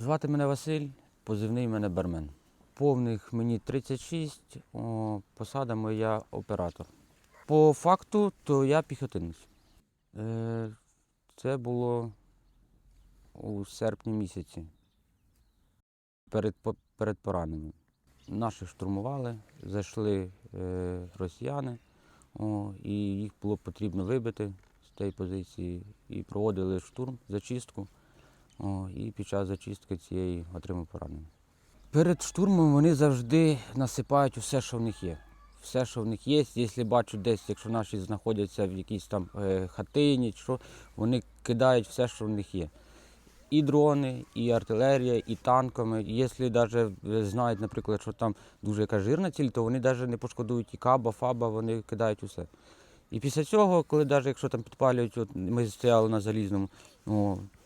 Звати мене Василь, позивний мене Бармен. Повних мені 36, о, посада моя оператор. По факту, то я піхотинець. Е, це було у серпні місяці перед, перед пораненням. Наших штурмували, зайшли е, росіяни, о, і їх було потрібно вибити з тієї позиції. І проводили штурм, зачистку. О, і під час зачистки цієї отримав поранення. Перед штурмом вони завжди насипають усе, що в них є. Все, що в них є, якщо бачать десь, якщо наші знаходяться в якійсь там е, хатині, що, вони кидають все, що в них є. І дрони, і артилерія, і танками. Якщо навіть знають, наприклад, що там дуже яка жирна ціль, то вони навіть не пошкодують і каба, фаба, вони кидають усе. І після цього, коли навіть якщо там підпалюють, от ми стояли на залізному, о, е,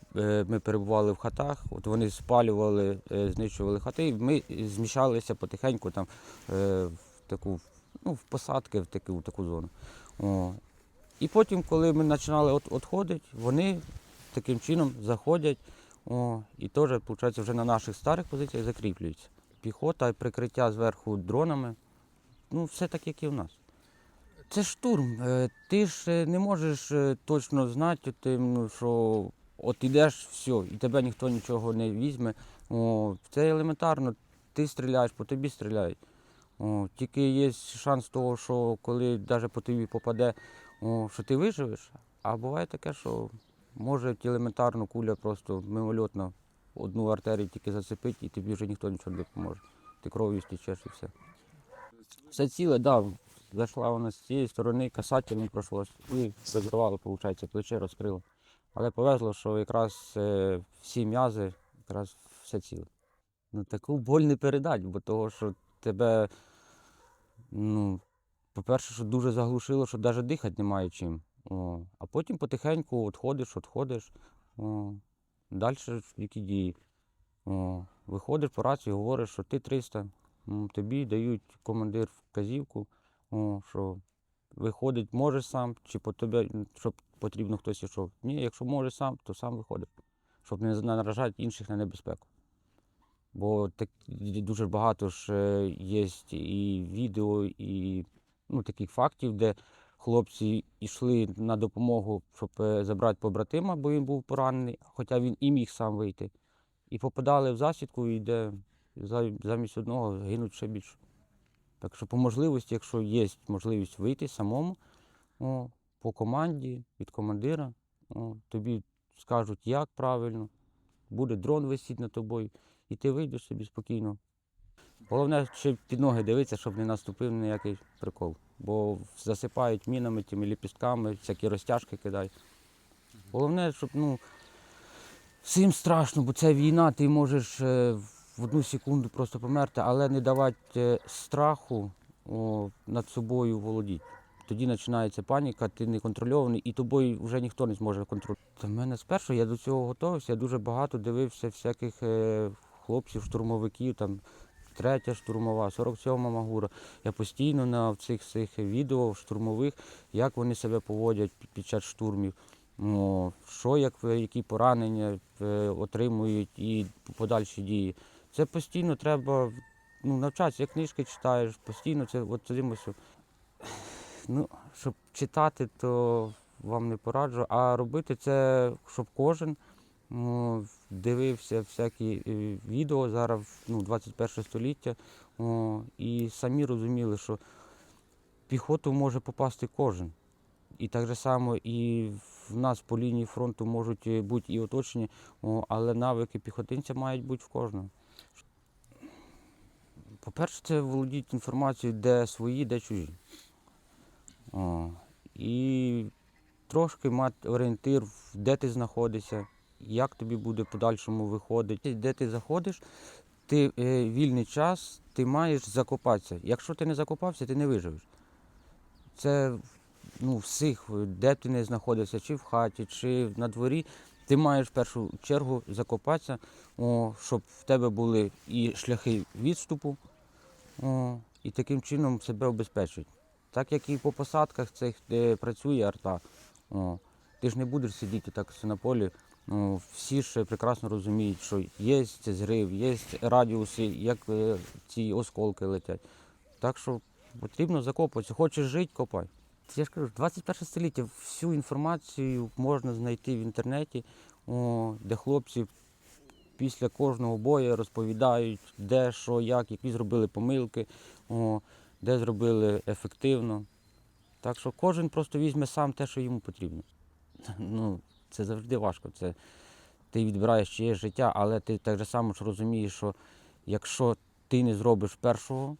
ми перебували в хатах, от вони спалювали, е, знищували хати, і ми зміщалися потихеньку там е, в таку, ну, в посадки, в таку, в таку зону. О. І потім, коли ми починали відходити, вони таким чином заходять о, і теж, виходить, вже на наших старих позиціях закріплюються. Піхота прикриття зверху дронами, ну, все так, як і в нас. Це штурм. Е, Ти ж е, не можеш е, точно знати, ну, що от ідеш, все, і тебе ніхто нічого не візьме. О, це елементарно. Ти стріляєш, по тобі стріляють. О, тільки є шанс того, що коли навіть по тобі попаде, о, що ти виживеш. А буває таке, що може елементарно куля просто мимольотно одну артерію тільки зацепить, і тобі вже ніхто нічого не допоможе. Ти кров'ю стічеш і все. Все ціле, так. Да, зайшла вона з цієї сторони, касательно пройшло, і закривало, виходить, плече розкрило. Але повезло, що якраз е, всі м'язи, якраз все ціле. Ну, таку боль не передать, бо того, що тебе, ну, по-перше, що дуже заглушило, що навіть дихати немає чим. О. А потім потихеньку відходиш, відходиш. О. Далі які дії. О. Виходиш по рації, говориш, що ти 300. Тобі дають командир вказівку, о, що виходить можеш сам, чи по тобі, щоб потрібно хтось ішов. Ні, якщо можеш сам, то сам виходить, щоб не наражати інших на небезпеку. Бо так, дуже багато ж е, є і відео, і ну, таких фактів, де хлопці йшли на допомогу, щоб е, забрати побратима, бо він був поранений, хоча він і міг сам вийти. І попадали в засідку, і де замість одного гинуть ще більше. Так що по можливості, якщо є можливість вийти самому о, по команді від командира, о, тобі скажуть, як правильно, буде дрон висіти над тобою, і ти вийдеш собі спокійно. Головне, ще під ноги дивитися, щоб не наступив ніякий прикол. Бо засипають мінами, тими ліпістками, всякі розтяжки кидають. Головне, щоб ну, всім страшно, бо це війна, ти можеш е, в одну секунду просто померти, але не давати е, страху о, над собою володіти. Тоді починається паніка, ти не контрольований, і тобою вже ніхто не зможе контролювати. Та в мене спершу я до цього готувався, я дуже багато дивився всяких е, хлопців, штурмовиків, там третя штурмова, 47-ма Магура. Я постійно на цих цих відео штурмових, як вони себе поводять під- час штурмів. Що як які поранення е, отримують і подальші дії. Це постійно треба ну, навчатися, як книжки читаєш, постійно це от цим ось. Ну, щоб читати, то вам не пораджу. А робити це, щоб кожен ну, дивився всякі е, відео зараз, ну, 21 століття, о, і самі розуміли, що піхоту може попасти кожен. І так же само і в нас по лінії фронту можуть е, бути і оточені, але навики піхотинця мають бути в кожного. По-перше, це володіти інформацією, де свої, де чужі. О, і трошки мати орієнтир, де ти знаходишся, як тобі буде подальшому виходити. Де ти заходиш, ти е, вільний час, ти маєш закопатися. Якщо ти не закопався, ти не виживеш. Це ну, всіх, де ти не знаходився, чи в хаті, чи на дворі, ти маєш в першу чергу закопатися, о, щоб в тебе були і шляхи відступу, і таким чином себе обезпечити. Так як і по посадках цих, де працює арта, о, ти ж не будеш сидіти так на полі, Ну, всі ж прекрасно розуміють, що є зрив, є радіуси, як е, ці осколки летять. Так що потрібно закопуватися. Хочеш жити, копай. Я ж кажу, 21 століття всю інформацію можна знайти в інтернеті, о, де хлопці після кожного бою розповідають, де, що, як, які зробили помилки, о, де зробили ефективно. Так що кожен просто візьме сам те, що йому потрібно. Ну, це завжди важко. Це ти відбираєш чиєсь життя, але ти так же само ж розумієш, що якщо ти не зробиш першого,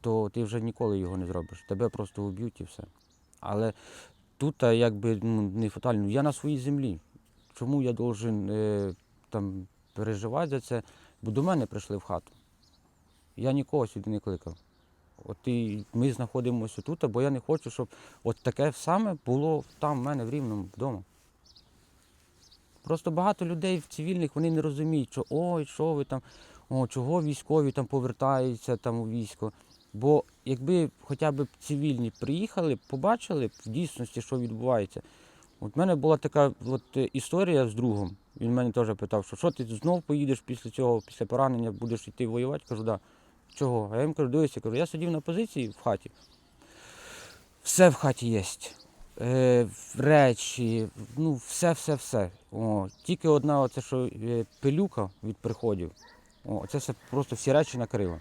то ти вже ніколи його не зробиш. Тебе просто вб'ють і все. Але тут якби ну, не фатально. Я на своїй землі. Чому я должен е, там переживати за це? Бо до мене прийшли в хату. Я нікого сюди не кликав. От і ми знаходимося тут, бо я не хочу, щоб от таке саме було там, в мене в Рівному вдома. Просто багато людей в цивільних вони не розуміють, що ой, що ви там, о, чого військові там повертаються там у військо. Бо якби хоча б цивільні приїхали, побачили б в дійсності, що відбувається. От в мене була така от, історія з другом. Він мене теж питав, що, що ти знов поїдеш після цього, після поранення, будеш йти воювати? Кажу, да. Чого? А я їм кажу, дивися, кажу, я сидів на позиції в хаті. Все в хаті є. Е, речі, ну, все, все, все. О, тільки одна оце, що е, пилюка від приходів. О, це все просто всі речі накрило.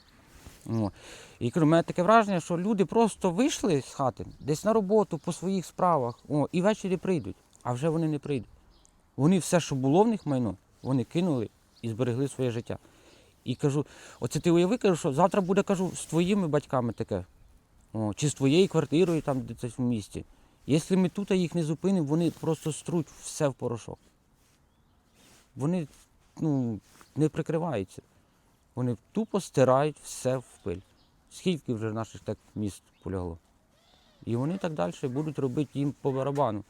О. І кажу, у мене таке враження, що люди просто вийшли з хати десь на роботу по своїх справах, о, і ввечері прийдуть, а вже вони не прийдуть. Вони все, що було в них майно, вони кинули і зберегли своє життя. І кажу, оце ти уяви, кажу, що завтра буде, кажу, з твоїми батьками таке. О, чи з твоєю квартирою там де це в місті. Якщо ми тут їх не зупинимо, вони просто струть все в порошок. Вони ну, не прикриваються. Вони тупо стирають все в пиль. Скільки вже наших так міст полягло. І вони так далі будуть робити їм по барабану.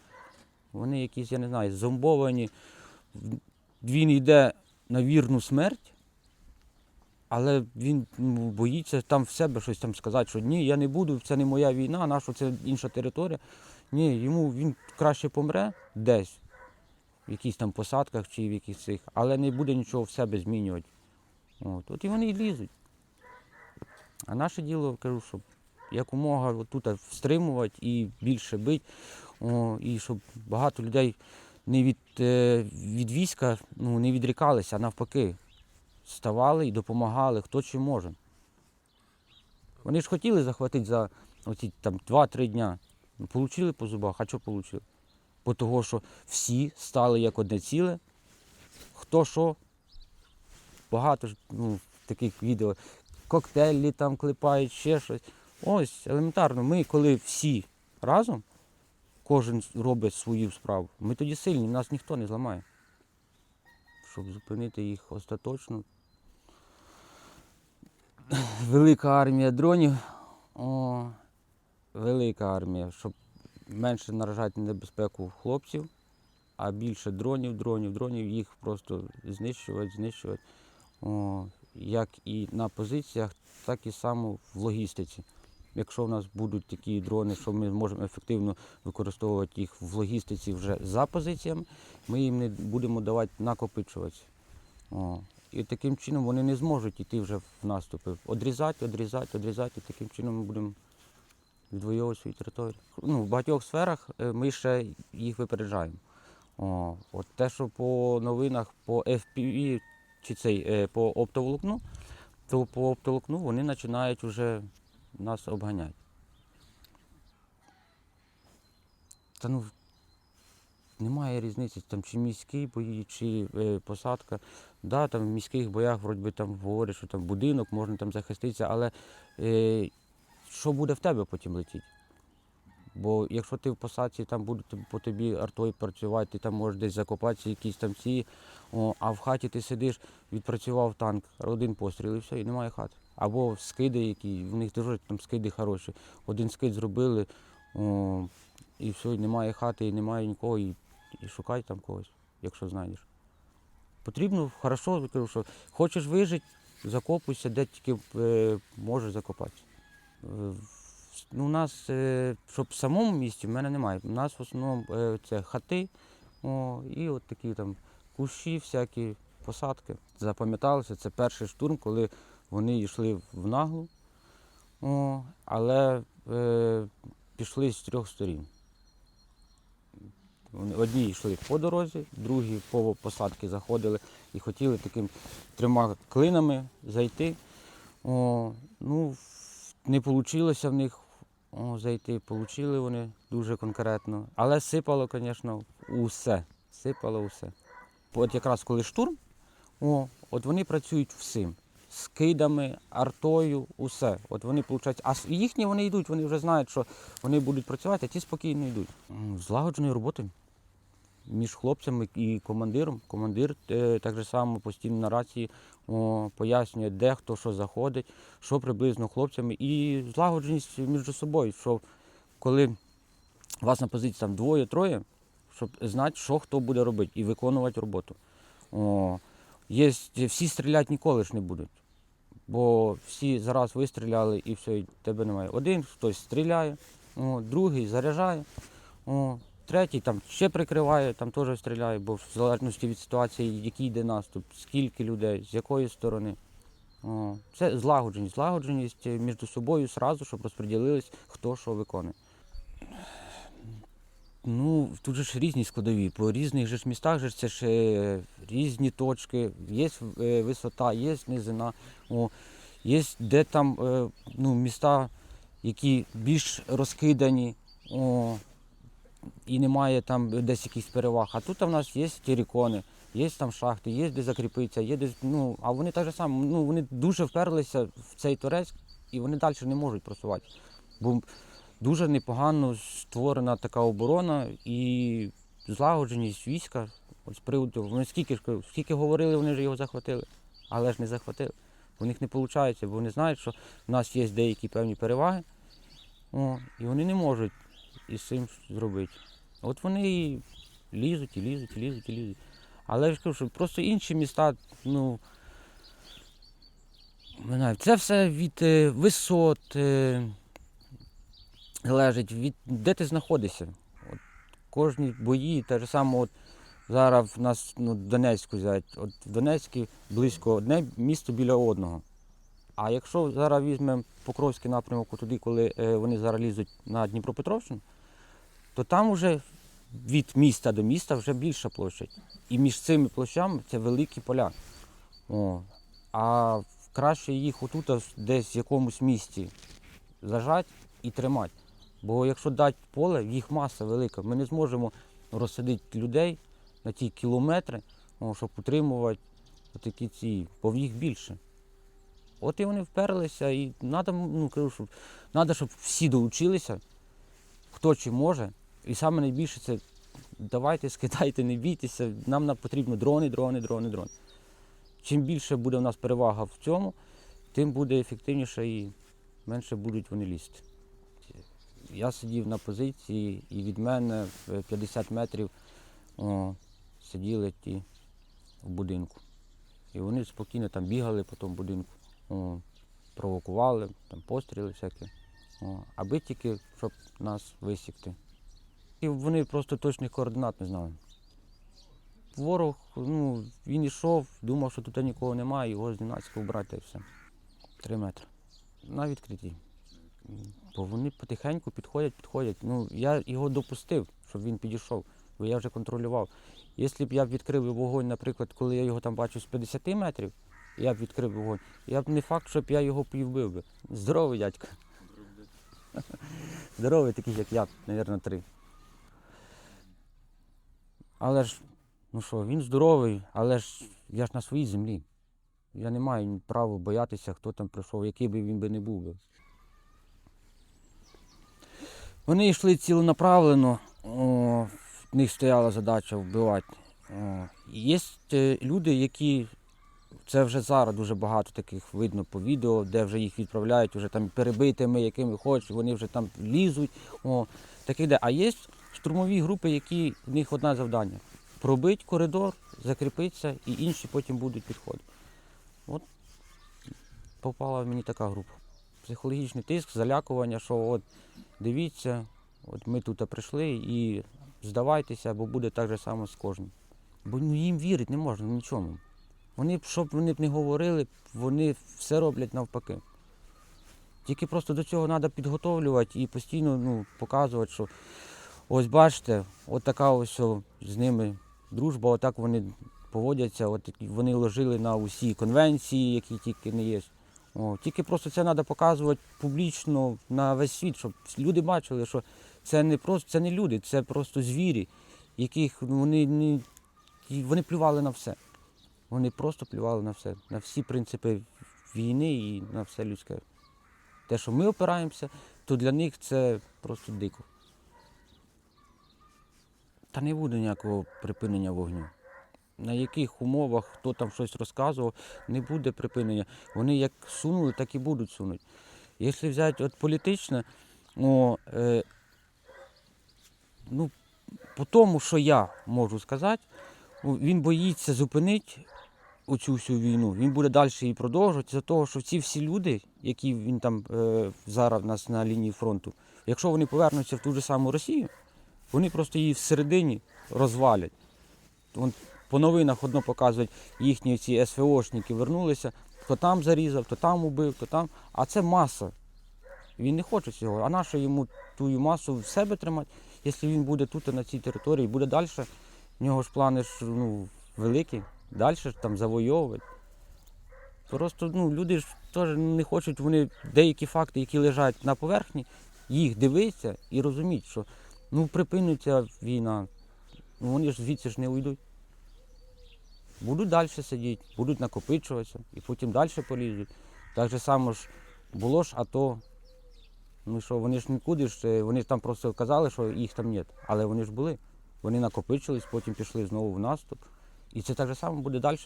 Вони якісь, я не знаю, зомбовані. Він йде на вірну смерть, але він ну, боїться там в себе щось там сказати, що ні, я не буду, це не моя війна, наша це інша територія. Ні, йому він краще помре десь, в якихось там посадках чи в якихось цих, але не буде нічого в себе змінювати. От, от і вони і лізуть. А наше діло, кажу, щоб якомога тут стримувати і більше бити, о, і щоб багато людей не від, е, від війська ну, не відрікалися, а навпаки, ставали і допомагали, хто чим може. Вони ж хотіли захватити за оці там 2-3 дня. Ну, Получили по зубах, а що получили? Бо того, що всі стали як одне ціле, хто що, багато ж ну, таких відео, коктейлі там клепають, ще щось. Ось елементарно, ми коли всі разом, кожен робить свою справу, ми тоді сильні, нас ніхто не зламає. Щоб зупинити їх остаточно. Велика армія дронів. О, велика армія, щоб менше наражати небезпеку хлопців, а більше дронів, дронів, дронів, їх просто знищувати, знищувати. О, як і на позиціях, так і само в логістиці. Якщо в нас будуть такі дрони, що ми зможемо ефективно використовувати їх в логістиці вже за позиціями, ми їм не будемо давати накопичуватися. І таким чином вони не зможуть йти вже в наступи. Одрізати, одрізати, одрізати. І таким чином ми будемо відвоювати свою територію. Ну, в багатьох сферах е, ми ще їх випереджаємо. О, от те, що по новинах по FPV чи цей е, по оптоволокну, то по оптоволокну вони починають вже нас обганяти. Та ну немає різниці, там чи міські бої, чи е, посадка. Да, там в міських боях вроді би там говорять, що там будинок, можна там захиститися, але е, що буде в тебе потім летіти? Бо якщо ти в посадці там будуть по тобі артою працювати, ти там можеш десь закопатися, якісь там ці, о, а в хаті ти сидиш, відпрацював танк, один постріл і все, і немає хати. Або скиди, які, в них теж там скиди хороші. Один скид зробили, о, і все, і немає хати, і немає нікого, і, і шукай там когось, якщо знайдеш. Потрібно хорошо, що хочеш вижити, закопуйся, де тільки е, можеш закопатися. Е, Ну, у нас, е, щоб в самому місті, в мене немає. У нас в основному е, це хати о, і от такі там кущі, всякі посадки. Запам'яталося, це перший штурм, коли вони йшли в наглу, але е, пішли з трьох сторін. Одні йшли по дорозі, другі по посадки заходили і хотіли таким трьома клинами зайти. О, ну, не вийшло в них о, зайти. Получили вони дуже конкретно. Але сипало, звісно, усе. Сипало усе. От якраз коли штурм, о, от вони працюють всім. З кидами, артою, усе. От вони получають. А їхні вони йдуть, вони вже знають, що вони будуть працювати, а ті спокійно йдуть. Злагодженої роботи між хлопцями і командиром. Командир е, так само постійно на рації о, пояснює, де хто що заходить, що приблизно хлопцями. І злагодженість між собою, що коли вас на позиції там двоє-троє, щоб знати, що хто буде робити і виконувати роботу. О, є, всі стріляти ніколи ж не будуть. Бо всі зараз вистріляли і все, і тебе немає. Один хтось стріляє, о, другий заряджає, о, третій там ще прикриває, там теж стріляє, бо в залежності від ситуації, який йде наступ, скільки людей, з якої сторони. О, це злагодженість, злагодженість між собою сразу, щоб розподілились, хто що виконує. Ну, тут же ж різні складові. По різних же ж містах же це ж різні точки, є е, висота, є низина. О, є де там е, ну, міста, які більш розкидані, о, і немає там десь якихось переваг. А тут в нас є тірікони, є там шахти, є де закріпитися, є десь, ну, а вони так же само, ну, вони дуже вперлися в цей торець і вони далі не можуть просувати. Бо дуже непогано створена така оборона і злагодженість війська. З приводу, вони скільки скільки говорили, вони ж його захватили, але ж не захватили. У них не виходить, бо вони знають, що в нас є деякі певні переваги, о, і вони не можуть із цим зробити. От вони і лізуть, і лізуть, і лізуть, і лізуть. Але я ж кажу, що просто інші міста, ну. Це все від е, висот. Залежить від де ти знаходишся. От кожні бої, те ж саме, от зараз в нас ну, Донецьку взяти. От в Донецьку близько одне місто біля одного. А якщо зараз візьмемо Покровський напрямок туди, коли е, вони зараз лізуть на Дніпропетровщину, то там вже від міста до міста вже більша площадь. І між цими площами це великі поля. О. А краще їх отут десь в якомусь місті зажати і тримати. Бо якщо дати поле, їх маса велика. Ми не зможемо розсадити людей на ті кілометри, щоб утримувати такі ці, бо їх більше. От і вони вперлися, і треба, ну, щоб, треба, щоб всі долучилися, хто чи може. І саме найбільше це давайте, скидайте, не бійтеся. Нам на- потрібно дрони, дрони, дрони, дрони. Чим більше буде у нас перевага в цьому, тим буде ефективніше і менше будуть вони лізти. Я сидів на позиції, і від мене в 50 метрів о, сиділи ті в будинку. І вони спокійно там бігали по тому будинку, о, провокували, там постріли всякі. О, аби тільки, щоб нас висікти. І вони просто точних координат не знали. Ворог, ну, він йшов, думав, що тут нікого немає, його зненацька вбрати та й все. Три метри. На відкритті. Бо вони потихеньку підходять, підходять. Ну, я його допустив, щоб він підійшов, бо я вже контролював. Якщо б я відкрив вогонь, наприклад, коли я його там бачу з 50 метрів, я б відкрив вогонь, я б не факт, щоб я його і вбив би. Здоровий дядько. Здоровий, такий, як я, мабуть, три. Але ж, ну що, він здоровий, але ж я ж на своїй землі. Я не маю права боятися, хто там прийшов, який би він би не був. Вони йшли ціленаправлено, в них стояла задача вбивати. Є е, люди, які це вже зараз дуже багато таких видно по відео, де вже їх відправляють вже там перебитими, якими хочуть, вони вже там лізуть. О, таких де. А є штурмові групи, які в них одне завдання пробити коридор, закріпитися, і інші потім будуть підходити. От попала в мені така група. Психологічний тиск, залякування, що от дивіться, от ми тут прийшли і здавайтеся, бо буде так же само з кожним. Бо ну, їм вірити не можна нічому. Вони б, що б вони б не говорили, вони все роблять навпаки. Тільки просто до цього треба підготовлювати і постійно ну, показувати, що ось бачите, от така ось з ними дружба, отак вони поводяться, от вони ложили на усі конвенції, які тільки не є. О, тільки просто це треба показувати публічно на весь світ, щоб люди бачили, що це не просто це не люди, це просто звірі, яких вони не вони плювали на все. Вони просто плювали на все, на всі принципи війни і на все людське. Те, що ми опираємося, то для них це просто дико. Та не буде ніякого припинення вогню. На яких умовах хто там щось розказував, не буде припинення. Вони як сунули, так і будуть сунути. Якщо взяти от політичне, о, е, ну, по тому, що я можу сказати, він боїться зупинити оцю всю війну. Він буде далі її продовжувати за того, що ці всі люди, які він там е, зараз у нас на лінії фронту, якщо вони повернуться в ту ж саму Росію, вони просто її всередині розвалять. По новинах одно показують, їхні ці СВОшники вернулися, хто там зарізав, хто там убив, хто там. А це маса. Він не хоче цього. А нащо йому ту масу в себе тримати, якщо він буде тут на цій території, буде далі. В нього ж плани ж ну, великі, далі ж там завойовувати. Просто ну, люди ж теж не хочуть, вони деякі факти, які лежать на поверхні, їх дивитися і розуміти, що ну припиниться війна, ну вони ж звідси ж не уйдуть. Будуть далі сидіти, будуть накопичуватися і потім далі полізуть. Так же само ж було ж АТО. Ну що, вони ж нікуди ж, вони ж там просто казали, що їх там нет. Але вони ж були. Вони накопичились, потім пішли знову в наступ. І це так же само буде далі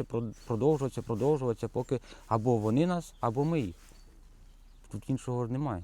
продовжуватися, продовжуватися, поки або вони нас, або ми їх. Тут іншого немає.